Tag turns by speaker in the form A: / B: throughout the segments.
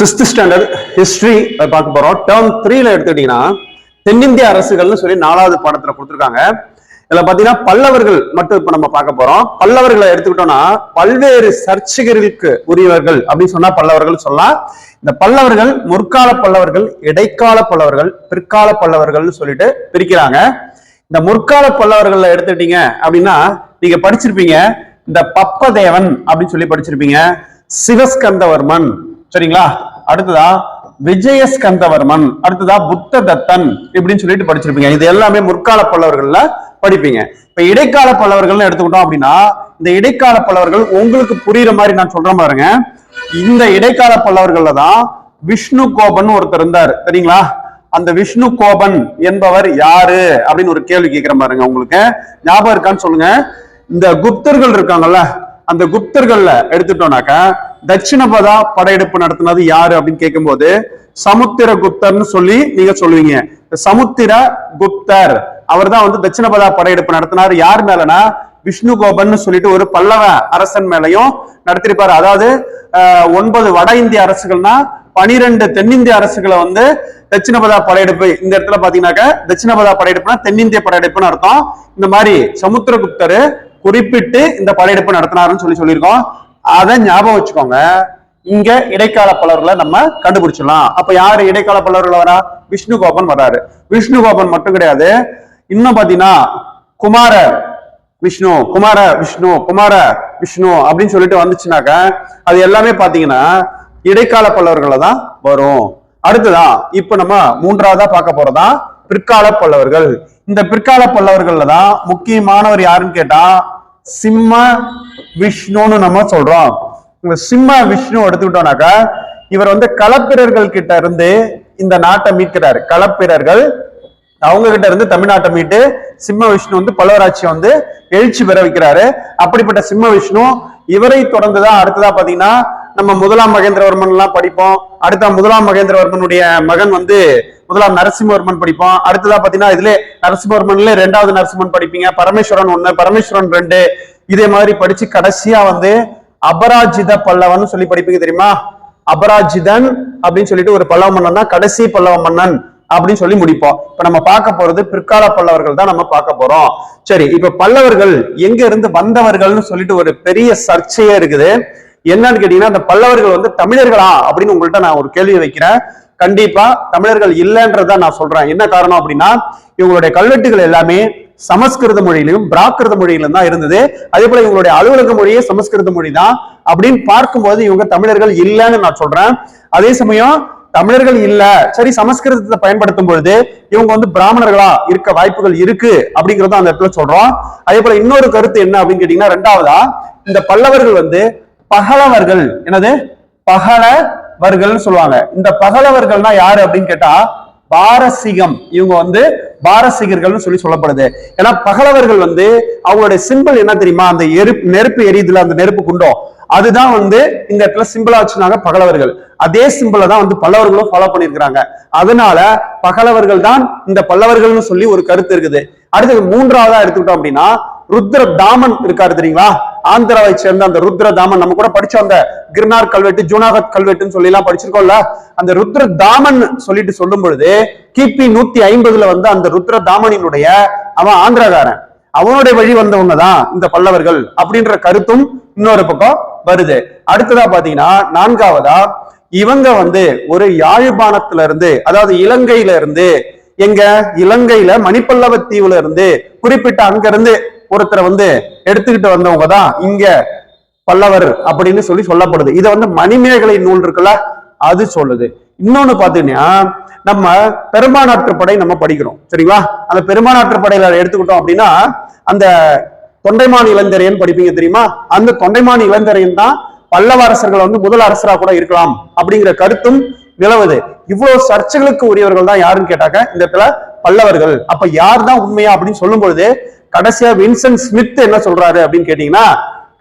A: Sixth standard history பார்க்க போறோம். Term த்ரீல எடுத்துக்கிட்டீங்கன்னா தென்னிந்திய அரசுகள்னு சொல்லி நாலாவது பாடத்துல கொடுத்துருக்காங்க. இதுல பாத்தீங்கன்னா பல்லவர்கள் மட்டும் இப்ப நம்ம பார்க்க போறோம். பல்லவர்களை எடுத்துக்கிட்டோம்னா பல்வேறு சர்ச்சைகளுக்கு உரியவர்கள் அப்படின்னு சொன்னா பல்லவர்கள் சொல்லலாம். இந்த பல்லவர்கள் முற்கால பல்லவர்கள் இடைக்கால பல்லவர்கள் பிற்கால பல்லவர்கள்னு சொல்லிட்டு பிரிக்கிறாங்க. இந்த முற்கால பல்லவர்கள் எடுத்துட்டீங்க அப்படின்னா நீங்க படிச்சிருப்பீங்க. இந்த பப்பதேவன் அப்படின்னு சொல்லி படிச்சிருப்பீங்க. சிவஸ்கந்தவர்மன் சரிங்களா? அடுத்ததா விஜயஸ்கந்தவர்மன் அடுத்ததா புத்த தத்தன் இப்படின்னு சொல்லிட்டு படிச்சிருப்பீங்க. இது எல்லாமே முற்கால பல்லவர்கள்ல படிப்பீங்க. இப்ப இடைக்கால பல்லவர்கள்னு எடுத்துக்கிட்டோம் அப்படின்னா இந்த இடைக்கால பல்லவர்கள் உங்களுக்கு புரியுற மாதிரி நான் சொல்றேன் பாருங்க. இந்த இடைக்கால பல்லவர்கள்ல தான் விஷ்ணு கோபன் ஒருத்தர் இருந்தார். சரிங்களா? அந்த விஷ்ணு கோபன் என்பவர் யாரு? அப்படின்னு ஒரு கேள்வி கேட்கிற பாருங்க உங்களுக்கு. ஞாபகம் இருக்கான்னு சொல்லுங்க. இந்த குப்தர்கள் இருக்காங்கல்ல அந்த குப்தர்கள்ல எடுத்துட்டோம்னாக்க தட்சிணபதா படையெடுப்பு நடத்தினது யாரு அப்படின்னு கேட்கும்போது சமுத்திர குப்தர்னு சொல்லி நீங்க சொல்லுவீங்க. சமுத்திர குப்தர் அவர் தான் வந்து தட்சிணபதா படையெடுப்பு நடத்தினார். யார் மேலனா? விஷ்ணு கோபன் சொல்லிட்டு ஒரு பல்லவ அரசன் மேலையும் நடத்திருப்பாரு அதாவது ஒன்பது வட இந்திய அரசுகள்னா பனிரெண்டு தென்னிந்திய அரசுகளை வந்து தட்சிணபதா படையெடுப்பு இந்த இடத்துல பாத்தீங்கன்னாக்க தட்சிணபதா படையெடுப்புனா தென்னிந்திய படையெடுப்புன்னு அர்த்தம். இந்த மாதிரி சமுத்திரகுப்தர் குறிப்பிட்டு இந்த படையெடுப்பு நடத்தினாருன்னு சொல்லி சொல்லியிருக்கோம். அதை ஞாபகம் வச்சுக்கோங்க. இங்க இடைக்கால பலர்களை நம்ம கண்டுபிடிச்சிடலாம். அப்ப யாரு இடைக்கால பலர்கள் வரா? விஷ்ணு கோபன் வராரு. விஷ்ணு கோபன் மட்டும் கிடையாது. இன்னும் பாத்தீங்கன்னா குமார விஷ்ணு குமார விஷ்ணு குமார விஷ்ணு அப்படின்னு சொல்லிட்டு வந்துச்சுனாக்க அது எல்லாமே பாத்தீங்கன்னா இடைக்கால பல்லவர்களை தான் வரும். அடுத்ததான் இப்ப நம்ம மூன்றாவதா பார்க்க போறதா பிற்கால பல்லவர்கள். இந்த பிற்கால பல்லவர்கள்ல தான் முக்கியமானவர் யாருன்னு கேட்டா சிம்ம விஷ்ணுன்னு நம்ம சொல்றோம். இந்த சிம்ம விஷ்ணு எடுத்துக்கிட்டோம்னாக்கா இவர் வந்து களப்பிரர்கள் கிட்ட இருந்து இந்த நாட்டை மீட்கிறார். களப்பிரர்கள் அவங்க கிட்ட இருந்து தமிழ்நாட்டை மீட்டு சிம்ம விஷ்ணு வந்து பல்லவராட்சியை வந்து எழுச்சி பெற வைக்கிறாரு. அப்படிப்பட்ட சிம்ம விஷ்ணு இவரை தொடர்ந்துதான் அடுத்ததா பாத்தீங்கன்னா நம்ம முதலாம் மகேந்திரவர்மன் எல்லாம் படிப்போம். அடுத்த முதலாம் மகேந்திரவர்மனுடைய மகன் வந்து முதலாம் நரசிம்மவர்மன் படிப்போம். அடுத்ததா பாத்தீங்கன்னா இதுல நரசிம்மவர்மன்ல ரெண்டாவது நரசிம்மன் படிப்பீங்க. பரமேஸ்வரன் ஒண்ணு பரமேஸ்வரன் ரெண்டு. இதே மாதிரி படிச்சு கடைசியா வந்து அபராஜித பல்லவன் சொல்லி படிப்பீங்க தெரியுமா? அபராஜிதன் அப்படின்னு சொல்லிட்டு ஒரு பல்லவ மன்னன் தான் கடைசி பல்லவ மன்னன் அப்படின்னு சொல்லி முடிப்போம். இப்ப நம்ம பார்க்க போறது பிற்கால பல்லவர்கள் தான் நம்ம பார்க்க போறோம். சரி இப்ப பல்லவர்கள் எங்க இருந்து வந்தவர்கள்னு சொல்லிட்டு ஒரு பெரிய சர்ச்சையே இருக்குது. என்னன்னு கேட்டீங்கன்னா அந்த பல்லவர்கள் வந்து தமிழர்களா? அப்படின்னு உங்கள்கிட்ட நான் ஒரு கேள்வி வைக்கிறேன். கண்டிப்பா தமிழர்கள் இல்லைன்றத நான் சொல்றேன். என்ன காரணம் அப்படின்னா இவங்களுடைய கல்வெட்டுகள் எல்லாமே சமஸ்கிருத மொழியிலும் பிராகிருத மொழியிலும் தான் இருந்தது. அதே போல இவங்களுடைய அலுவலக மொழியே சமஸ்கிருத மொழி தான் அப்படின்னு பார்க்கும்போது இவங்க தமிழர்கள் இல்லைன்னு நான் சொல்றேன். அதே சமயம் தமிழர்கள் இல்ல. சரி சமஸ்கிருதத்தை பயன்படுத்தும் பொழுது இவங்க வந்து பிராமணர்களா இருக்க வாய்ப்புகள் இருக்கு அப்படிங்கறத அந்த இடத்துல சொல்றோம். அதே போல இன்னொரு கருத்து என்ன அப்படின்னு கேட்டீங்கன்னா ரெண்டாவதா இந்த பல்லவர்கள் வந்து பகலவர்கள் என்னது? பகலவர்கள்னு சொல்லுவாங்க. இந்த பகலவர்கள்னா யாரு அப்படின்னு கேட்டா பாரசீகம். இவங்க வந்து பாரசீகர்கள்னு சொல்லி சொல்லப்படுது. ஏன்னா பகலவர்கள் வந்து அவங்களுடைய சிம்பிள் என்ன தெரியுமா? அந்த எருப்பு நெருப்பு எரியுதுல அந்த நெருப்பு குண்டோம். அதுதான் வந்து இந்த இடத்துல சிம்பிளா வச்சுனாங்க பகலவர்கள். அதே சிம்பிளை தான் வந்து பல்லவர்களும் ஃபாலோ பண்ணியிருக்கிறாங்க. அதனால பகலவர்கள் தான் இந்த பல்லவர்கள்னு சொல்லி ஒரு கருத்து இருக்குது. அடுத்தது மூன்றாவதா எடுத்துக்கிட்டோம் அப்படின்னா ருத்ர தாமன் இருக்காரு தெரியுங்களா? ஆந்திராவை சேர்ந்த அந்த ருத்ர தாமன் நம்ம கூட படிச்சோம் அந்த கிர்னார் கல்வெட்டு ஜூனாகத் கல்வெட்டுன்னு சொல்லி எல்லாம் படிச்சிருக்கோம்ல. அந்த ருத்ர தாமன் சொல்லிட்டு சொல்லும் பொழுது கிபி நூத்தி ஐம்பதுல வந்து அந்த ருத்ர தாமனினுடைய அவன் ஆந்திராகாரன் அவனுடைய வழி வந்தவங்க தான் இந்த பல்லவர்கள் அப்படின்ற கருத்தும் இன்னொரு பக்கம் வருது. அடுத்ததா பாத்தீங்கன்னா நான்காவதா இவங்க வந்து ஒரு யாழ்ப்பாணத்துல இருந்து அதாவது இலங்கையில இருந்து எங்க? இலங்கையில மணிப்பல்லவ தீவுல இருந்து குறிப்பிட்ட அங்க இருந்து ஒருத்தரை வந்து எடுத்துக்கிட்டு வந்தவங்க தான் இங்க பல்லவர் அப்படின்னு சொல்லி சொல்லப்படுது. இதை வந்து மணிமேகலை நூல் இருக்குல்ல அது சொல்லுது. இன்னொன்னு பாத்தீங்கன்னா நம்ம பெரும்பானாற்று படை நம்ம படிக்கிறோம். சரிங்களா? அந்த பெரும்பானாற்று படையில எடுத்துக்கிட்டோம் அப்படின்னா அந்த தொண்டைமான் இளந்தரையன் படிப்பீங்க தெரியுமா? அந்த தொண்டைமான் இளந்தரையன் தான் பல்லவ அரசர்கள் வந்து முதல் அரசரா கூட இருக்கலாம் அப்படிங்கிற கருத்தும் நிலவுது. இவ்வளவு சர்ச்சைகளுக்கு உரியவர்கள் தான் யாருன்னு கேட்டாக்க இந்த இடத்துல பல்லவர்கள். அப்ப யார் தான் உண்மையா அப்படின்னு சொல்லும் பொழுது கடைசியா வின்சென்ட் ஸ்மித் என்ன சொல்றாரு அப்படின்னு கேட்டீங்கன்னா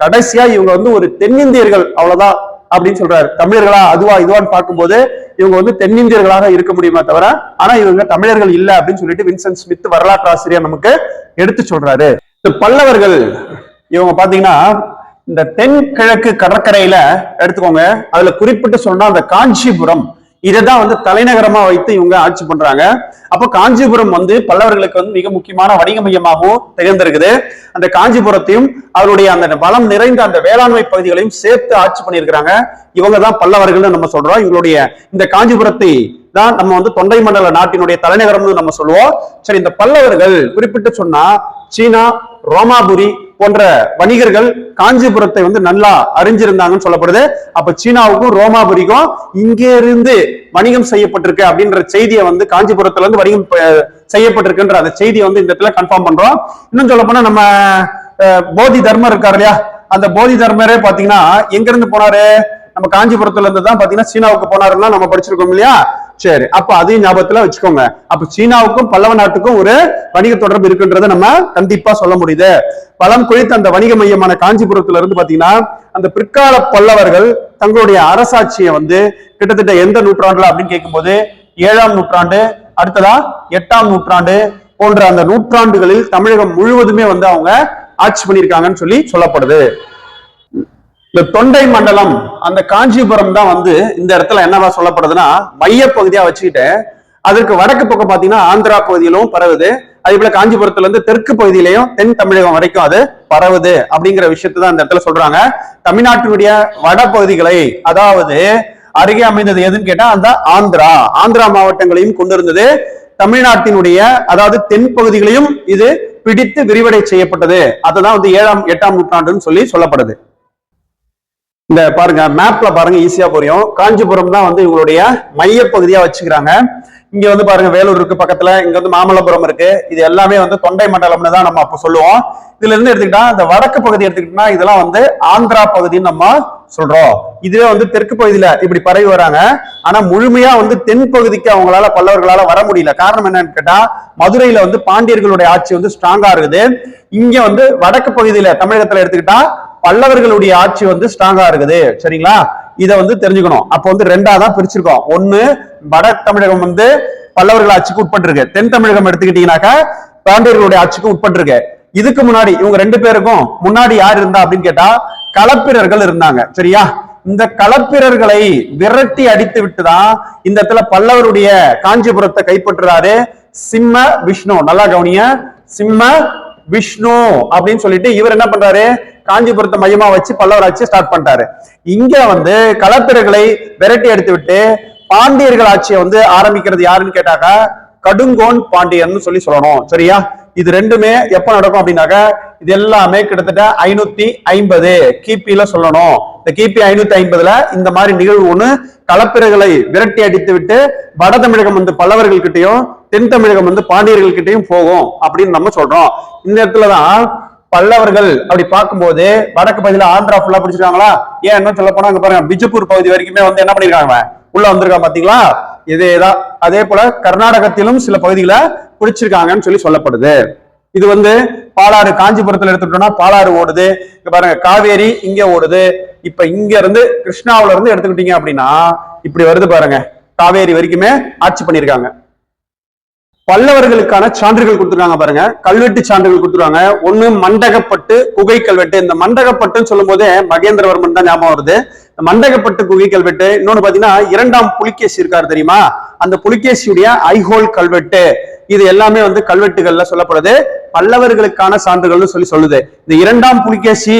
A: கடைசியா இவங்க வந்து ஒரு தென்னிந்தியர்கள் அவ்வளவுதான் அப்படின்னு சொல்றாரு. தமிழர்களா அதுவா இதுவான்னு பார்க்கும்போது இவங்க வந்து தென்னிந்தியர்களாக இருக்க முடியுமா தவிர ஆனா இவங்க தமிழர்கள் இல்லை அப்படின்னு சொல்லிட்டு வின்சென்ட் ஸ்மித் வரலாற்று ஆசிரியர் நமக்கு எடுத்து சொல்றாரு. இந்த பல்லவர்கள் இவங்க பாத்தீங்கன்னா இந்த தென்கிழக்கு கடற்கரையில எடுத்துக்கோங்க அதுல குறிப்பிட்டு சொன்னா அந்த காஞ்சிபுரம் இதை தான் வந்து தலைநகரமா வைத்து இவங்க ஆட்சி பண்றாங்க. அப்போ காஞ்சிபுரம் வந்து பல்லவர்களுக்கு வந்து மிக முக்கியமான வணிக மையமாகவும் திகழ்ந்திருக்குது. அந்த காஞ்சிபுரத்தையும் அவருடைய அந்த வளம் நிறைந்த அந்த வேளாண்மை பகுதிகளையும் சேர்த்து ஆட்சி பண்ணியிருக்கிறாங்க. இவங்க தான் பல்லவர்கள்னு நம்ம சொல்றோம். இவங்களுடைய இந்த காஞ்சிபுரத்தை தான் நம்ம வந்து தொண்டை மண்டல நாட்டினுடைய தலைநகரம்னு நம்ம சொல்லுவோம். சரி இந்த பல்லவர்கள் குறிப்பிட்டு சொன்னா சீனா ரோமாபுரி போன்ற வணிகர்கள் காஞ்சிபுரத்தை வந்து நல்லா அறிஞ்சிருந்தாங்கன்னு சொல்லப்படுது. அப்ப சீனாவுக்கும் ரோமாபுரிக்கும் இங்கே இருந்து வணிகம் செய்யப்பட்டிருக்கு அப்படின்ற செய்தியை வந்து காஞ்சிபுரத்துல இருந்து வணிகம் செய்யப்பட்டிருக்குன்ற அந்த செய்தியை வந்து இந்த இடத்துல கன்ஃபார்ம் பண்றோம். இன்னும் சொல்ல போனா நம்ம அஹ், போதி தர்மர் இருக்காரு இல்லையா? அந்த போதி தர்மரே பாத்தீங்கன்னா எங்க இருந்து போனாரு? நம்ம காஞ்சிபுரத்துல இருந்து தான் பாத்தீங்கன்னா சீனாவுக்கு போனாருன்னா நம்ம படிச்சிருக்கோம் இல்லையா? சரி அப்ப அதையும் ஞாபகத்துல வச்சுக்கோங்க. அப்ப சீனாவுக்கும் பல்லவ நாட்டுக்கும் ஒரு வணிக தொடர்பு இருக்குன்றத நம்ம கண்டிப்பா சொல்ல முடியுது. பழம் குறித்த அந்த வணிக மையமான காஞ்சிபுரத்துல இருந்து பாத்தீங்கன்னா அந்த பிற்கால பல்லவர்கள் தங்களுடைய அரசாட்சியை வந்து கிட்டத்தட்ட எந்த நூற்றாண்டுல அப்படின்னு கேட்கும்போது ஏழாம் நூற்றாண்டு அடுத்ததா எட்டாம் நூற்றாண்டு போன்ற அந்த நூற்றாண்டுகளில் தமிழகம் முழுவதுமே வந்து அவங்க ஆட்சி பண்ணியிருக்காங்கன்னு சொல்லி சொல்லப்படுது. இந்த தொண்டை மண்டலம் அந்த காஞ்சிபுரம் தான் வந்து இந்த இடத்துல என்னவா சொல்லப்படுதுன்னா மைய பகுதியா வச்சுக்கிட்டு அதற்கு வடக்கு பக்கம் பாத்தீங்கன்னா ஆந்திரா பகுதியிலும் பரவுது. அதே போல காஞ்சிபுரத்துல இருந்து தெற்கு பகுதியிலையும் தென் தமிழகம் வரைக்கும் அது பரவுது அப்படிங்கிற விஷயத்தை தான் இந்த இடத்துல சொல்றாங்க. தமிழ்நாட்டினுடைய வட பகுதிகளை அதாவது அருகே அமைந்தது எதுன்னு கேட்டா அந்த ஆந்திரா. ஆந்திரா மாவட்டங்களையும் கொண்டு இருந்தது தமிழ்நாட்டினுடைய அதாவது தென் பகுதிகளையும் இது பிடித்து விரிவடை செய்யப்பட்டது. அதுதான் வந்து ஏழாம் எட்டாம் நூற்றாண்டுன்னு சொல்லி சொல்லப்படுது. இந்த பாருங்க மேப்ல பாருங்க ஈஸியா புரியும். காஞ்சிபுரம் தான் வந்து இவங்களுடைய மைய பகுதியா வச்சுக்கிறாங்க. இங்க வந்து பாருங்க வேலூர் இருக்கு பக்கத்துல இங்க வந்து மாமல்லபுரம் இருக்கு. இது எல்லாமே வந்து தொண்டை மண்டலம்னு தான் நம்ம அப்ப சொல்லுவோம். இதுல இருந்து எடுத்துக்கிட்டா இந்த வடக்கு பகுதி எடுத்துக்கிட்டோம்னா இதெல்லாம் வந்து ஆந்திரா பகுதின்னு நம்ம சொல்றோம். இதுவே வந்து தெற்கு பகுதியில இப்படி பரவி வராங்க. ஆனா முழுமையா வந்து தென் பகுதிக்கு அவங்களால பல்லவர்களால வர முடியல. காரணம் என்னன்னு கேட்டா மதுரையில வந்து பாண்டியர்களுடைய ஆட்சி வந்து ஸ்ட்ராங்கா இருக்குது. இங்க வந்து வடக்கு பகுதியில தமிழகத்துல எடுத்துக்கிட்டா பல்லவர்களுடைய ஆட்சி வந்து ஸ்ட்ராங்கா இருக்குது. சரிங்களா? இத வந்து தெரிஞ்சுக்கணும். அப்போ வந்து ரெண்டா தான் பிரிச்சிருக்கோம். ஒண்ணு வட தமிழகம் வந்து பல்லவர்கள் ஆட்சிக்கு உட்பட்டிருக்கு. தென் தமிழகம் எடுத்துக்கிட்டீங்கன்னாக்கா பாண்டியர்களுடைய ஆட்சிக்கு உட்பட்டிருக்கு. இதுக்கு முன்னாடி இவங்க ரெண்டு பேருக்கும் முன்னாடி யார் இருந்தா அப்படின்னு கேட்டா களப்பிரர்கள் இருந்தாங்க. சரியா? இந்த களப்பிரர்களை விரட்டி அடித்து விட்டுதான் இந்த இடத்துல பல்லவருடைய காஞ்சிபுரத்தை கைப்பற்றுறாரு சிம்ம விஷ்ணு. நல்லா கவனிய சிம்ம விஷ்ணு அப்படின்னு சொல்லிட்டு இவர் என்ன பண்றாரு? காஞ்சிபுரத்தை மையமா வச்சு பல்லவராட்சி ஸ்டார்ட் பண்ணிட்டாரு. இங்க வந்து களப்பிரர்களை விரட்டி எடுத்து விட்டு பாண்டியர்கள் ஆட்சியை வந்து ஆரம்பிக்கிறது யாருன்னு கேட்டாக்க கடுங்கோன் பாண்டியன்னு சொல்லி சொல்லணும். சரியா? இது ரெண்டுமே எப்ப நடக்கும் அப்படின்னாக்கா இது எல்லாமே கிட்டத்தட்ட ஐநூத்தி ஐம்பது கிபில சொல்லணும். இந்த கிபி ஐநூத்தி ஐம்பதுல இந்த மாதிரி நிகழ்வு ஒண்ணு களப்பிரர்களை விரட்டி அடித்து விட்டு வட தமிழகம் வந்து பல்லவர்கள் கிட்டையும் தென் தமிழகம் வந்து பாண்டியர்கள்கிட்டையும் போகும் அப்படின்னு நம்ம சொல்றோம். இந்த இடத்துல தான் பல்லவர்கள் அப்படி பார்க்கும்போது வடக்கு பகுதியில் ஆந்திரா ஃபுல்லா பிடிச்சிருக்காங்களா? ஏன் என்ன சொல்ல போனா அங்க பாருங்க பிஜப்பூர் பகுதி வரைக்குமே வந்து என்ன பண்ணிருக்காங்க? உள்ள வந்திருக்காங்க பாத்தீங்களா? இதேதான் அதே போல கர்நாடகத்திலும் சில பகுதிகளை பிடிச்சிருக்காங்கன்னு சொல்லி சொல்லப்படுது. இது வந்து பாலாறு காஞ்சிபுரத்துல எடுத்துக்கிட்டோம்னா பாலாறு ஓடுது. இங்க பாருங்க காவேரி இங்க ஓடுது. இப்ப இங்க இருந்து கிருஷ்ணாவில இருந்து எடுத்துக்கிட்டீங்க அப்படின்னா இப்படி வருது பாருங்க காவேரி வரைக்குமே ஆட்சி பண்ணிருக்காங்க. பல்லவர்களுக்கான சான்றுகள் கொடுத்துருக்காங்க பாருங்க. கல்வெட்டு சான்றுகள் கொடுத்துருக்காங்க. ஒண்ணு மண்டகப்பட்டு குகை கல்வெட்டு. இந்த மண்டகப்பட்டுன்னு சொல்லும் போதே மகேந்திரவர்மன் தான் ஞாபகம் வருது. இந்த மண்டகப்பட்டு குகை கல்வெட்டு இன்னொன்னு பாத்தீங்கன்னா இரண்டாம் புலிகேசி இருக்காரு தெரியுமா? அந்த புலிகேசியுடைய ஐஹோல் கல்வெட்டு. இது எல்லாமே வந்து கல்வெட்டுகள்ல சொல்லப்படுது. பல்லவர்களுக்கான சான்றுகள்னு சொல்லி சொல்லுது. இந்த இரண்டாம் புலிகேசி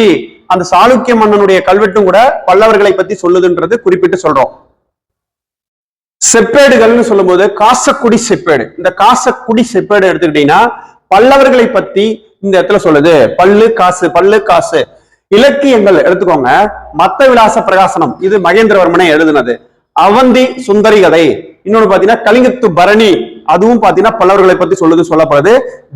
A: அந்த சாளுக்கிய மன்னனுடைய கல்வெட்டும் கூட பல்லவர்களை பத்தி சொல்லுதுன்றது குறிப்பிட்டு சொல்றோம். செப்பேடுகள்னு சொல்லும்போது காசக்குடி செப்பேடு. இந்த காசக்குடி செப்பேடு எடுத்துக்கிட்டீங்கன்னா பல்லவர்களை பத்தி இந்த இடத்துல சொல்லுது. பல்லு காசு பல்லு காசு. இலக்கியங்கள் எடுத்துக்கோங்க. மத்த விலாச பிரகாசனம். இது மகேந்திரவர்மனை எழுதுனது. அவந்தி சுந்தரி கதை இன்னொன்னு பாத்தீங்கன்னா கலிங்கத்து பரணி. அதுவும் பாத்தீங்கன்னா பல்லவர்களை பத்தி சொல்லுது சொல்லப்படுது.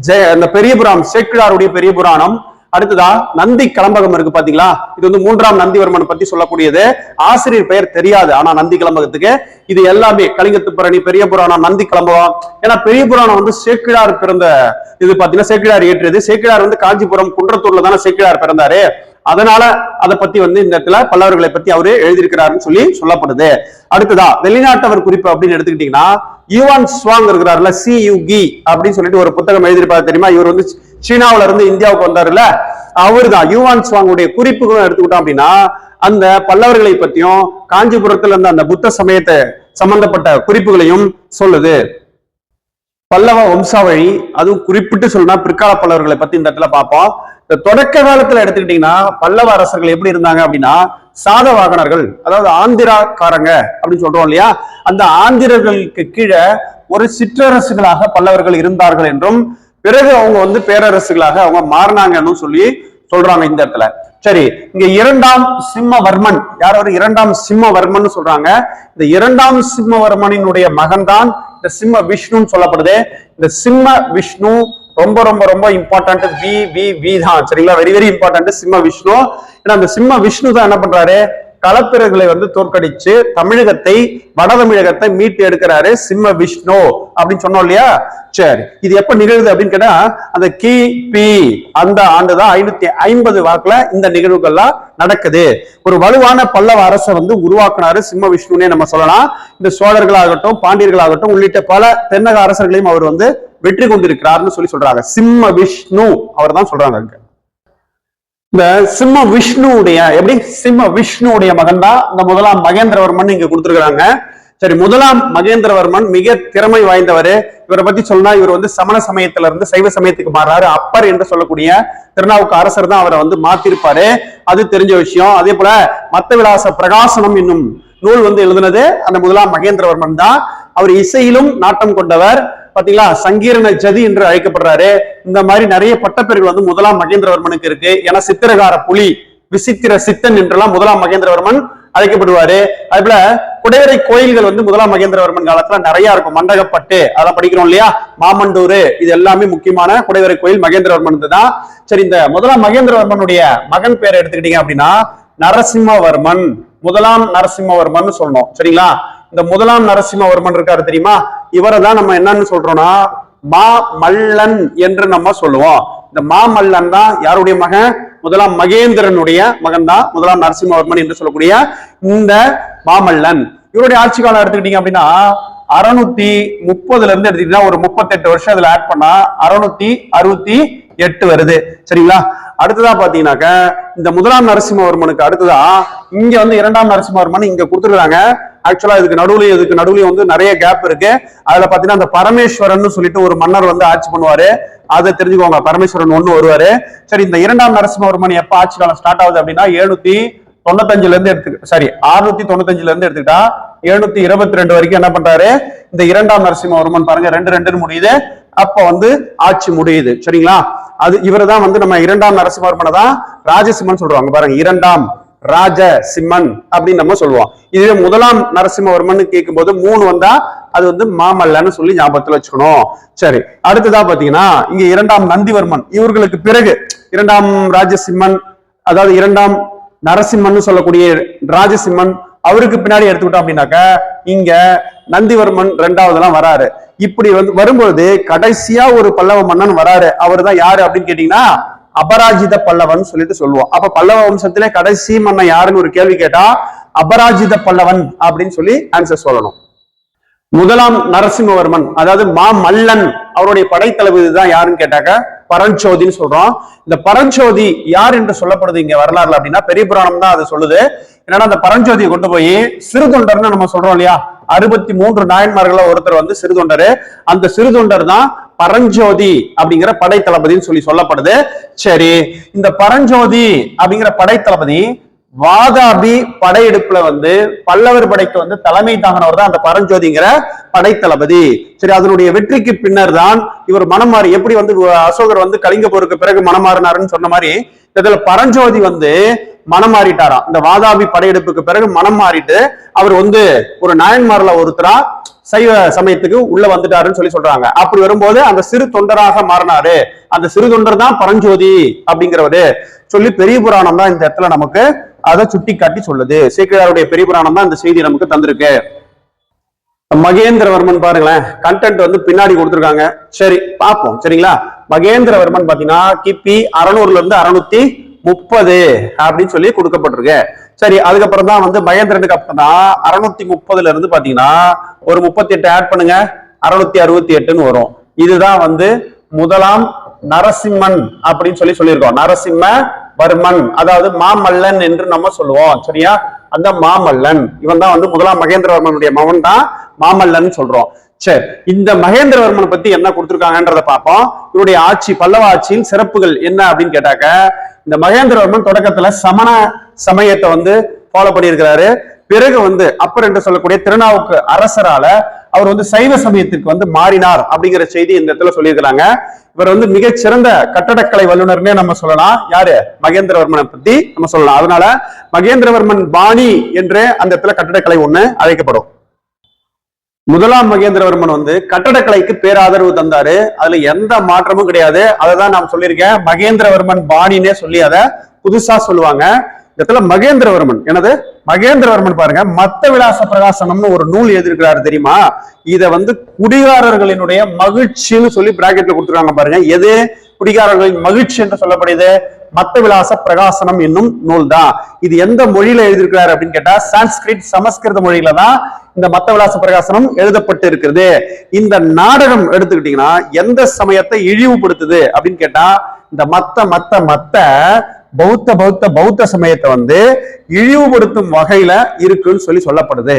A: ஜெய அந்த பெரிய புராணம் சேக்கிழாருடைய பெரிய புராணம் அடுத்ததா நந்தி கிளம்பகம் இருக்கு பாத்தீங்களா? இது வந்து மூன்றாம் நந்திவர்மன் பத்தி சொல்லக்கூடியது. ஆசிரியர் பெயர் தெரியாது ஆனா நந்தி கிளம்பகத்துக்கு. இது எல்லாமே கலிங்கத்து புரணி பெரிய புராணம் நந்தி கிளம்பகம். ஏன்னா பெரிய புராணம் வந்து சேக்கிழார் பிறந்த இது பாத்தீங்கன்னா சேக்கிழார் ஏற்றியது. சேக்கிழார் வந்து காஞ்சிபுரம் குன்றத்தூர்ல தானே சேக்கிழார் பிறந்தாரு. அதனால அதை பத்தி வந்து இந்த இடத்துல பல்லவர்களை பத்தி அவரு எழுதியிருக்கிறாருன்னு சொல்லி சொல்லப்படுது. அடுத்ததா வெளிநாட்டவர் குறிப்பு அப்படின்னு எடுத்துக்கிட்டீங்கன்னா யுவான் ஸ்வாங் இருக்கிறாருல சி யு கி அப்படின்னு சொல்லிட்டு ஒரு புத்தகம் எழுதியிருப்பாரு தெரியுமா? இவர் வந்து சீனாவுல இருந்து இந்தியாவுக்கு வந்தாருல அவர் தான் யுவான் சுவாங்குடைய குறிப்புகளும் எடுத்துக்கிட்டோம் அப்படின்னா அந்த பல்லவர்களை பத்தியும் காஞ்சிபுரத்துல இருந்த அந்த புத்த சமயத்தை சம்பந்தப்பட்ட குறிப்புகளையும் சொல்லுது. பல்லவ வம்சாவழி அதுவும் குறிப்பிட்டு சொல்லணும்னா பிற்கால பல்லவர்களை பத்தி இந்த இடத்துல பார்ப்போம். இந்த தொடக்க காலத்துல எடுத்துக்கிட்டீங்கன்னா பல்லவ அரசர்கள் எப்படி இருந்தாங்க அப்படின்னா சாதவாகனர்கள் அதாவது ஆந்திராக்காரங்க அப்படின்னு சொல்றோம் இல்லையா? அந்த ஆந்திரர்களுக்கு கீழே ஒரு சிற்றரசுகளாக பல்லவர்கள் இருந்தார்கள் என்றும் பிறகு அவங்க வந்து பேரரசுகளாக அவங்க மாறினாங்கன்னு சொல்லி சொல்றாங்க இந்த இடத்துல. சரி இங்க இரண்டாம் சிம்மவர்மன் யார் அவர்? இரண்டாம் சிம்மவர்மன் சொல்றாங்க. இந்த இரண்டாம் சிம்மவர்மனினுடைய மகன் தான் இந்த சிம்ம விஷ்ணுன்னு சொல்லப்படுது. இந்த சிம்ம விஷ்ணு ரொம்ப ரொம்ப ரொம்ப இம்பார்ட்டன்ட் வி வி வி தான். சரிங்களா? வெரி வெரி இம்பார்ட்டன்ட் சிம்ம விஷ்ணு. ஏன்னா அந்த சிம்ம விஷ்ணு தான் என்ன பண்றாரு? களப்பிரர்களை வந்து தோற்கடிச்சு தமிழகத்தை வட தமிழகத்தை மீட்டு எடுக்கிறாரு சிம்ம விஷ்ணு அப்படின்னு சொன்னோம் இல்லையா? சரி. இது எப்ப நிகழ்வு அப்படின்னு கேட்டா அந்த கி பி அந்த ஆண்டுதான் ஐநூத்தி ஐம்பது வாக்குல இந்த நிகழ்வுகள்லாம் நடக்குது. ஒரு வலுவான பல்லவ அரசை வந்து உருவாக்குனாரு சிம்ம விஷ்ணுனே நம்ம சொல்லலாம். இந்த சோழர்களாகட்டும் பாண்டியர்களாகட்டும் உள்ளிட்ட பல தென்னக அரசர்களையும் அவர் வந்து வெற்றி கொண்டிருக்கிறார்னு சொல்லி சொல்றாங்க. சிம்ம விஷ்ணு. அவர் தான் சொல்றாங்க அங்க. இந்த சிம்ம விஷ்ணுவுடைய எப்படி? சிம்ம விஷ்ணுவுடைய மகன் தான் இந்த முதலாம் மகேந்திரவர்மன் இங்க கொடுத்துருக்காங்க சரி முதலாம் மகேந்திரவர்மன் மிக திறமை வாய்ந்தவர். இவரை பத்தி சொன்னா இவர் வந்து சமண சமயத்துல இருந்து சைவ சமயத்துக்கு மாறாரு. அப்பர் என்று சொல்லக்கூடிய திருநாவுக்கு அரசர் தான் அவரை வந்து மாத்திருப்பாரு. அது தெரிஞ்ச விஷயம். அதே போல மத்த விலாச பிரகாசனம் என்னும் நூல் வந்து எழுதுனது அந்த முதலாம் மகேந்திரவர்மன் தான். அவர் இசையிலும் நாட்டம் கொண்டவர். பாத்தீங்களா சங்கீரண ஜதி என்று அழைக்கப்படுறாரு. இந்த மாதிரி நிறைய பட்டப்பெயர்கள் வந்து முதலாம் மகேந்திரவர்மனுக்கு இருக்கு. ஏன்னா சித்திரகார புலி விசித்திர சித்தன் என்றெல்லாம் முதலாம் மகேந்திரவர்மன் அழைக்கப்படுவாரு. அது போல குடைவரை கோயில்கள் வந்து முதலாம் மகேந்திரவர்மன் காலத்துல நிறைய இருக்கும். மண்டகப்பட்டு அதெல்லாம் படிக்கிறோம் இல்லையா? மாமண்டூர் இது எல்லாமே முக்கியமான குடைவரை கோயில் மகேந்திரவர்மன் தான். சரி இந்த முதலாம் மகேந்திரவர்மனுடைய மகன் பேரை எடுத்துக்கிட்டீங்க அப்படின்னா நரசிம்மவர்மன். முதலாம் நரசிம்மவர்மன் சொல்லணும். சரிங்களா? இந்த முதலாம் நரசிம்மவர்மன் இருக்காரு தெரியுமா? இவரை தான் நம்ம என்னன்னு சொல்றோம்னா மா மல்லன் என்று நம்ம சொல்லுவோம். இந்த மாமல்லன் தான் யாருடைய மகன்? முதலாம் மகேந்திரனுடைய மகன் தான் முதலாம் நரசிம்மவர்மன் என்று சொல்லக்கூடிய இந்த மாமல்லன் இவருடைய ஆட்சி காலம் எடுத்துக்கிட்டீங்க அப்படின்னா அறுநூத்தி முப்பதுல இருந்து எடுத்துக்கிட்டீங்கன்னா ஒரு முப்பத்தெட்டு வருஷம் அதுல ஆட் பண்ணா அறுநூத்தி அறுபத்தி எட்டு வருது. சரிங்களா? அடுத்ததா பாத்தீங்கன்னாக்க இந்த முதலாம் நரசிம்மவர்மனுக்கு அடுத்ததா இங்க வந்து இரண்டாம் நரசிம்மவர்மன் இங்க கொடுத்துருக்காங்க. ஆக்சுவலா இதுக்கு நடுவுலையும் இதுக்கு நடுவுலையும் வந்து நிறைய கேப் இருக்கு. அதுல பாத்தீங்கன்னா அந்த பரமேஸ்வரன் சொல்லிட்டு ஒரு மன்னர் வந்து ஆட்சி பண்ணுவாரு. அதை தெரிஞ்சுக்கோங்க. பரமேஸ்வரன் ஒண்ணு வருவாரு. சரி இந்த இரண்டாம் நரசிம்மவர்மன் எப்ப ஆட்சி காலம் ஸ்டார்ட் ஆகுது அப்படின்னா எழுநூத்தி தொண்ணூத்தஞ்சுல இருந்து எடுத்து சாரி அறுநூத்தி தொண்ணூத்தஞ்சுல இருந்து எடுத்துக்கிட்டா எழுநூத்தி இருபத்தி ரெண்டு வரைக்கும் என்ன பண்றாரு? இந்த இரண்டாம் நரசிம்மவர்மன் பாருங்க ரெண்டு ரெண்டுன்னு முடியுது. அப்ப வந்து ஆட்சி முடியுது. சரிங்களா? அது இவரை தான் வந்து நம்ம இரண்டாம் நரசிம்மவர்மனை தான் ராஜசிம்மன் சொல்றாங்க. பாருங்க இரண்டாம். ராஜ சிம்மன் அப்படின்னு நம்ம சொல்லுவோம். இதுவே முதலாம் நரசிம்மவர்மன் கேட்கும்போது மூணு வந்தா அது வந்து மாமல்லன்னு சொல்லி ஞாபகத்துல வச்சுக்கணும். சரி அடுத்ததா பாத்தீங்கன்னா இங்க இரண்டாம் நந்திவர்மன். இவர்களுக்கு பிறகு இரண்டாம் ராஜசிம்மன் அதாவது இரண்டாம் நரசிம்மன் சொல்லக்கூடிய ராஜசிம்மன் அவருக்கு பின்னாடி எடுத்துக்கிட்டோம் அப்படின்னாக்க இங்க நந்திவர்மன் ரெண்டாவது எல்லாம் வராரு. இப்படி வந்து வரும்பொழுது கடைசியா ஒரு பல்லவ மன்னன் வராரு. அவர் தான் யாரு அப்படின்னு கேட்டீங்கன்னா அபராஜித பல்லவன் சொல்லிட்டு சொல்லுவோம். அப்ப பல்லவ வம்சத்திலே கடைசி மன்னன் யாருன்னு ஒரு கேள்வி கேட்டா அபராஜித பல்லவன் அப்படின்னு சொல்லி ஆன்சர் சொல்லணும். முதலாம் நரசிம்மவர்மன் அதாவது மா மல்லன் அவருடைய படைத்தளபதி தான் யாருன்னு கேட்டாக்க பரஞ்சோதின்னு சொல்றோம். இந்த பரஞ்சோதி யார் என்று சொல்லப்படுது இங்க வரலாறுல அப்படின்னா பெரிய புராணம் தான் அது சொல்லுது. என்னன்னா அந்த பரஞ்சோதியை கொண்டு போய் சிறுதொண்டர்னு நம்ம சொல்றோம் இல்லையா? அறுபத்தி மூன்று நாயன்மார்கள ஒருத்தர் வந்து சிறுதொண்டரு. அந்த சிறுதொண்டர் தான் பரஞ்சோதி அப்படிங்கிற படைத்தளபதின்னு சொல்லி சொல்லப்படுது. சரி இந்த பரஞ்சோதி அப்படிங்கிற படைத்தளபதி வாதாபி படையெடுப்புல வந்து பல்லவர் படைக்கு வந்து தலைமை தாங்கினவர் தான் அந்த பரஞ்சோதிங்கிற படைத்தளபதி. சரி அதனுடைய வெற்றிக்கு பின்னர் தான் இவர் மனமாறி எப்படி வந்து அசோகர் வந்து கலிங்க போருக்கு பிறகு மனமாறினாருன்னு சொன்ன மாதிரி இதுல பரஞ்சோதி வந்து மனம் மாறிட்டாராம். இந்த வாதாபி படையெடுப்புக்கு பிறகு மனம் மாறிட்டு அவர் வந்து ஒரு நாயன்மார்ல ஒருத்தரா சைவ சமயத்துக்கு உள்ள வந்துட்டாருன்னு சொல்லி சொல்றாங்க. அப்படி வரும்போது அந்த சிறு தொண்டராக மாறினாரு. அந்த சிறு தொண்டர் தான் பரஞ்சோதி அப்படிங்கிறவரு. சொல்லி பெரிய புராணம் தான் இந்த இடத்துல நமக்கு அதை சுட்டி காட்டி சொல்லுது. சீக்கிராருடைய பெரிய புராணம் தான் இந்த செய்தி நமக்கு தந்திருக்கு. மகேந்திரவர்மன் பாருங்களேன் கண்டென்ட் வந்து பின்னாடி கொடுத்துருக்காங்க. சரி பார்ப்போம். சரிங்களா? மகேந்திரவர்மன் பாத்தீங்கன்னா கிபி அறுநூறுல இருந்து அறுநூத்தி முப்பது அப்படின்னு சொல்லி கொடுக்கப்பட்டிருக்கு. சரி அதுக்கப்புறம் தான் வந்து மகேந்திரனுக்கு அப்புறம் தான் அறுநூத்தி முப்பதுல இருந்து பாத்தீங்கன்னா ஒரு முப்பத்தி எட்டு ஆட் பண்ணுங்க. அறுநூத்தி அறுபத்தி எட்டுன்னு வரும். இதுதான் வந்து முதலாம் நரசிம்மன் அப்படின்னு சொல்லி சொல்லியிருக்கோம். நரசிம்ம வர்மன் அதாவது மாமல்லன் என்று நம்ம சொல்லுவோம். சரியா? அந்த மாமல்லன் இவன் தான் வந்து முதலாம் மகேந்திரவர்மனுடைய மகன் தான் மாமல்லன் சொல்றோம். சரி இந்த மகேந்திரவர்மனை பத்தி என்ன கொடுத்திருக்காங்கன்றத பார்ப்போம். இவருடைய ஆட்சி பல்லவ ஆட்சியின் சிறப்புகள் என்ன அப்படின்னு கேட்டாக்க இந்த மகேந்திரவர்மன் தொடக்கத்துல சமண சமயத்தை வந்து ஃபாலோ பண்ணியிருக்கிறாரு. பிறகு வந்து அப்பர் என்று சொல்லக்கூடிய திருநாவுக்கு அரசரால அவர் வந்து சைவ சமயத்திற்கு வந்து மாறினார் அப்படிங்கிற செய்தி இந்த இடத்துல சொல்லியிருக்கிறாங்க. இவர் வந்து மிகச்சிறந்த கட்டடக்கலை வல்லுநர்னே நம்ம சொல்லலாம். யாரு? மகேந்திரவர்மனை பத்தி நம்ம சொல்லலாம். அதனால மகேந்திரவர்மன் பாணி என்று அந்த இடத்துல கட்டடக்கலை ஒண்ணு அழைக்கப்படும். முதலாம் மகேந்திரவர்மன் வந்து கட்டடக்கலைக்கு பேராதரவு தந்தாரு. அதுல எந்த மாற்றமும் கிடையாது. அதை தான் நான் சொல்லியிருக்கேன். மகேந்திரவர்மன் பாணினே சொல்லி அதை புதுசா சொல்லுவாங்க. இடத்துல மகேந்திரவர்மன். எனது மகேந்திரவர்மன் பாருங்க. மத்த விலாச பிரகாசனம்னு ஒரு நூல் எழுதியிருக்கிறாரு தெரியுமா? இத வந்து குடிகாரர்களினுடைய மகிழ்ச்சின்னு சொல்லி பிராக்கெட்ல கொடுத்துருக்காங்க பாருங்க. எது? குடிகாரர்களின் மகிழ்ச்சி என்று சொல்லப்படுது. மத்த விலாச பிரகாசனம் என்னும் நூல் தான் இது எந்த மொழியில எழுதியிருக்கிறாரு அப்படின்னு கேட்டா சான்ஸ்கிரிட் சமஸ்கிருத மொழியில தான் இந்த மத்த விலாச பிரகாசனம் எழுதப்பட்டு இருக்கிறது இந்த நாடகம் எடுத்துக்கிட்டீங்கன்னா எந்த சமயத்தை இழிவுபடுத்துது அப்படின்னு கேட்டா இந்த மத்த மத்த மத்த பௌத்த பௌத்த பௌத்த சமயத்தை வந்து இழிவுபடுத்தும் வகையில இருக்குன்னு சொல்லி சொல்லப்படுது.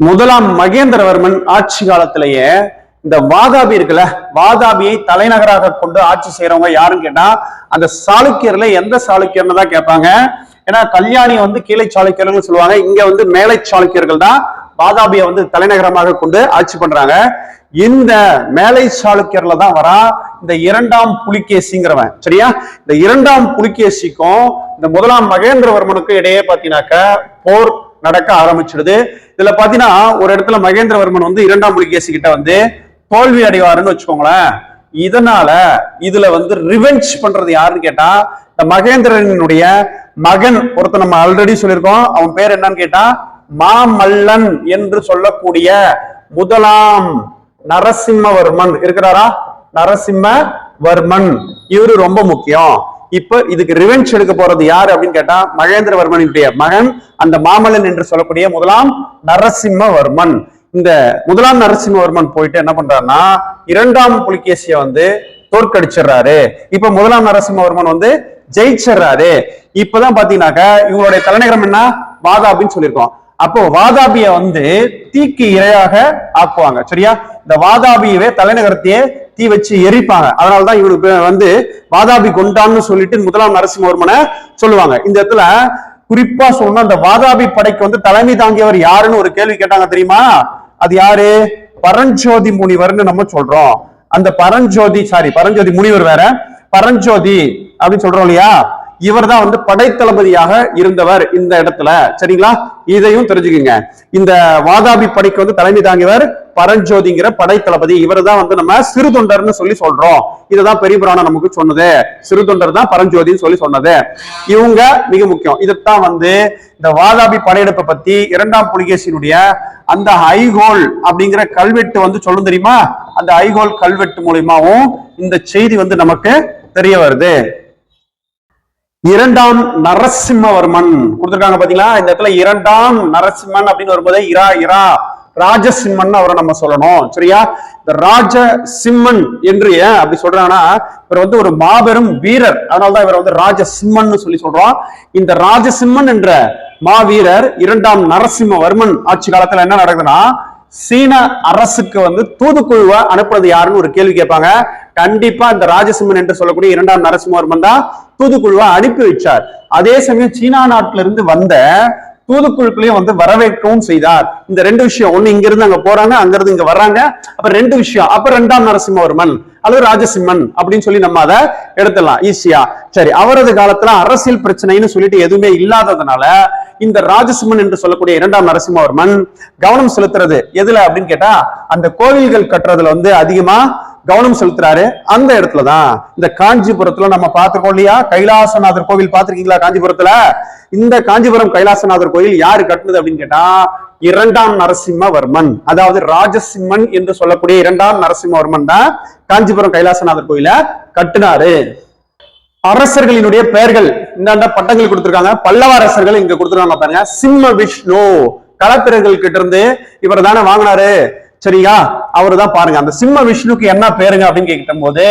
A: முதலாம் மகேந்திரவர்மன் ஆட்சி காலத்திலேயே இந்த வாதாபி இருக்குல்ல வாதாபியை தலைநகராக கொண்டு ஆட்சி செய்யறவங்க யாருன்னு கேட்டா அந்த சாளுக்கியர்ல எந்த சாளுக்கியர்னு தான் கேட்பாங்க. ஏன்னா கல்யாணி வந்து கீழே சாளுக்கியர்கள் சொல்லுவாங்க இங்க வந்து மேலை சாளுக்கியர்கள் தான் வாதாபியை வந்து தலைநகரமாக கொண்டு ஆட்சி பண்றாங்க. இந்த மேலை சாளுக்கியர்ல தான் வரா இந்த இரண்டாம் புலிகேசிங்கிறவன். சரியா? இந்த இரண்டாம் புலிகேசிக்கும் இந்த முதலாம் மகேந்திரவர்மனுக்கும் இடையே பாத்தீங்கன்னாக்க போர் நடக்க ஆரம்பிச்சிடுது. இதுல பாத்தீங்கன்னா ஒரு இடத்துல மகேந்திரவர்மன் வந்து இரண்டாம் புலிகேசி கிட்ட வந்து தோல்வி அடைவாருன்னு வச்சுக்கோங்களேன். இதனால இதுல வந்து ரிவெஞ்ச் பண்றது யாருன்னு கேட்டா இந்த மகேந்திரனுடைய மகன் ஒருத்தர் நம்ம ஆல்ரெடி சொல்லியிருக்கோம். அவன் பேர் என்னன்னு கேட்டா மாமல்லன் என்று சொல்லக்கூடிய முதலாம் நரசிம்மவர்மன். இருக்கிறாரா? நரசிம்மவர்மன். இவரு ரொம்ப முக்கியம். இப்ப இதுக்கு ரிவெஞ்ச் எடுக்க போறது யாரு அப்படின்னு கேட்டா மகேந்திரவர்மனுடைய மகன் அந்த மாமல்லன் என்று சொல்லக்கூடிய முதலாம் நரசிம்மவர்மன். இந்த முதலாம் நரசிம்மவர்மன் போயிட்டு என்ன பண்றாருன்னா இரண்டாம் புலிகேசிய வந்து தோற்கடிச்சிடுறாரு. இப்ப முதலாம் நரசிம்மவர்மன் வந்து ஜெயிச்சிடுறாரு. இப்பதான் பாத்தீங்கன்னாக்க இவங்களுடைய தலைநகரம் என்ன? வாதாபின்னு சொல்லியிருக்கோம். அப்போ வாதாபிய வந்து தீக்கு இரையாக ஆக்குவாங்க. சரியா? இந்த வாதாபியவே தலைநகரத்தையே தீ வச்சு எரிப்பாங்க. அதனாலதான் இவனுக்கு வந்து வாதாபி கொண்டான்னு சொல்லிட்டு முதலாம் நரசிம்மவர்மனை சொல்லுவாங்க. இந்த இடத்துல குறிப்பா சொன்னா அந்த வாதாபி படைக்கு வந்து தலைமை தாங்கியவர் யாருன்னு ஒரு கேள்வி கேட்டாங்க தெரியுமா? அது யாரு? பரஞ்சோதி முனிவர்னு நம்ம சொல்றோம். அந்த பரஞ்சோதி சாரி பரஞ்சோதி முனிவர் வேற. பரஞ்சோதி அப்படின்னு சொல்றோம் இல்லையா? இவர் தான் வந்து படைத்தளபதியாக இருந்தவர் இந்த இடத்துல. சரிங்களா? இதையும் தெரிஞ்சுக்குங்க. இந்த வாதாபி படைக்கு வந்து தலைமை தாங்கியவர் பரஞ்சோதிங்கிற படைத்தளபதி. இவர் தான் வந்து நம்ம சிறு தொண்டர்னு சொல்லி சொல்றோம். இதுதான் பெரிய புராணம் நமக்கு சொன்னது. சிறு தொண்டர் தான் பரஞ்சோதின்னு சொல்லி சொன்னது. இவங்க மிக முக்கியம். இதைத்தான் வந்து இந்த வாதாபி படையெடுப்பை பத்தி இரண்டாம் புலிகேசியினுடைய அந்த ஐகோல் அப்படிங்கிற கல்வெட்டு வந்து சொல்லும் தெரியுமா? அந்த ஐகோல் கல்வெட்டு மூலியமாவும் இந்த செய்தி வந்து நமக்கு தெரிய வருது. இரண்டாம் நரசிம்மவர்மன் கொடுத்துருக்காங்க பாத்தீங்களா? இந்த இடத்துல இரண்டாம் நரசிம்மன் அப்படின்னு வரும்போது இரா இரா ராஜசிம்மன் அவரை நம்ம சொல்லணும். சரியா? இந்த ராஜசிம்மன் என்று ஏன் அப்படி சொல்றாங்கன்னா இவர் வந்து ஒரு மாபெரும் வீரர். அதனாலதான் இவரை வந்து ராஜசிம்மன் சொல்லி சொல்றோம். இந்த ராஜசிம்மன் என்ற மாவீரர் இரண்டாம் நரசிம்மவர்மன் ஆட்சி காலத்துல என்ன நடக்குதுன்னா சீன அரசுக்கு வந்து தூதுக்குழுவை அனுப்புறது யாருன்னு ஒரு கேள்வி கேட்பாங்க. கண்டிப்பா இந்த ராஜசிம்மன் என்று சொல்லக்கூடிய இரண்டாம் நரசிம்மவர்மன் தான் தூதுக்குழுவை அனுப்பி வச்சார். அதே சமயம் சீனா நாட்டில இருந்து வந்த தூதுக்குழுக்களையும் வந்து வரவேற்கவும் செய்தார். இந்த ரெண்டு விஷயம் ஒண்ணு இங்க இருந்து அங்க போறாங்க அங்க இருந்து இங்க வர்றாங்க. அப்ப ரெண்டு விஷயம் அப்ப ரெண்டாம் நரசிம்மவர்மன் அல்லது ராஜசிம்மன் அப்படின்னு சொல்லி நம்ம அதை எடுத்துடலாம். ஈஸியா. சரி அவரது காலத்துல அரசியல் பிரச்சனைன்னு சொல்லிட்டு எதுவுமே இல்லாததுனால இந்த ராஜசிம்மன் என்று சொல்லக்கூடிய இரண்டாம் நரசிம்மவர்மன் கவனம் செலுத்துறது எதுல அப்படின்னு கேட்டா அந்த கோவில்கள் கட்டுறதுல வந்து அதிகமா கவனம் செலுத்துறாரு. அந்த இடத்துலதான் இந்த காஞ்சிபுரத்துல நம்ம பார்த்திருக்கோம் இல்லையா? கைலாசநாதர் கோவில் பார்த்திருக்கீங்களா காஞ்சிபுரத்துல? இந்த காஞ்சிபுரம் கைலாசநாதர் கோயில் யாரு கட்டுனது அப்படின்னு கேட்டா இரண்டாம் நரசிம்மவர்மன். அதாவது ராஜசிம்மன் என்று சொல்லக்கூடிய இரண்டாம் நரசிம்மவர்மன் தான் காஞ்சிபுரம் கைலாசநாதர் கோயில கட்டினாரு. அரசர்களினுடைய பெயர்கள் இந்தாண்ட பட்டங்கள் கொடுத்திருக்காங்க. பல்லவ அரசர்கள் இங்க கொடுத்துருக்காங்க பாருங்க. சிம்ம விஷ்ணு. களப்பிரர்கள் கிட்ட இருந்து இவர் தானே வாங்கினாரு. சரியா? அவரு தான் பாருங்க. அந்த சிம்ம விஷ்ணுக்கு என்ன பேருங்க அப்படின்னு கேட்கும் போது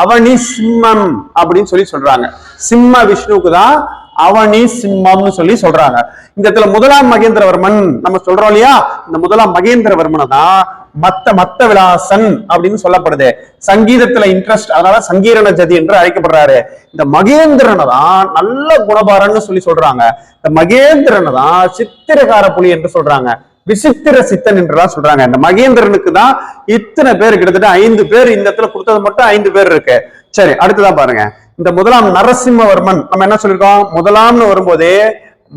A: அவனி சிம்மம் அப்படின்னு சொல்லி சொல்றாங்க. சிம்ம விஷ்ணுக்கு தான் அவனி சிம்மம்னு சொல்லி சொல்றாங்க. இந்த இடத்துல முதலாம் மகேந்திரவர்மன் நம்ம சொல்றோம் இல்லையா? இந்த முதலாம் மகேந்திரவர்மனை தான் மத்த மத்த விலாசன் அப்படின்னு சொல்லப்படுது. சங்கீதத்துல இன்ட்ரெஸ்ட் அதனால சங்கீரண ஜதி என்று அழைக்கப்படுறாரு. இந்த மகேந்திரனை தான் நல்ல குணபாரன்னு சொல்லி சொல்றாங்க. இந்த மகேந்திரனை தான் சித்திரகார புலி என்று சொல்றாங்க. விசித்திர சித்தன் என்றுதான் சொல்றாங்க. இந்த மகேந்திரனுக்கு தான் இத்தனை பேர் கிட்டத்தட்ட ஐந்து பேர் இந்த இடத்துல கொடுத்தது மட்டும் ஐந்து பேர் இருக்கு. சரி அடுத்ததான் பாருங்க. இந்த முதலாம் நரசிம்மவர்மன் நம்ம என்ன சொல்லியிருக்கோம் முதலாம்னு வரும்போதே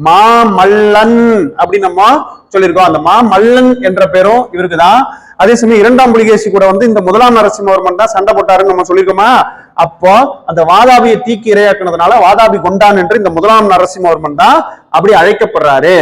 A: மாமல்லன் அப்படின்னு நம்ம சொல்லியிருக்கோம் அந்த மாமல்லன் என்ற பேரும் இவருக்கு தான். அதே சமயம் இரண்டாம் புலிகேசி கூட வந்து இந்த முதலாம் நரசிம்மவர்மன் தான் சண்டை போட்டாருன்னு நம்ம சொல்லியிருக்கோமா? அப்போ அந்த வாதாபியை தீக்கி இரையாக்குனதுனால வாதாபி கொண்டான் என்று இந்த முதலாம் நரசிம்மவர்மன் தான் அப்படி அழைக்கப்படுறாரு.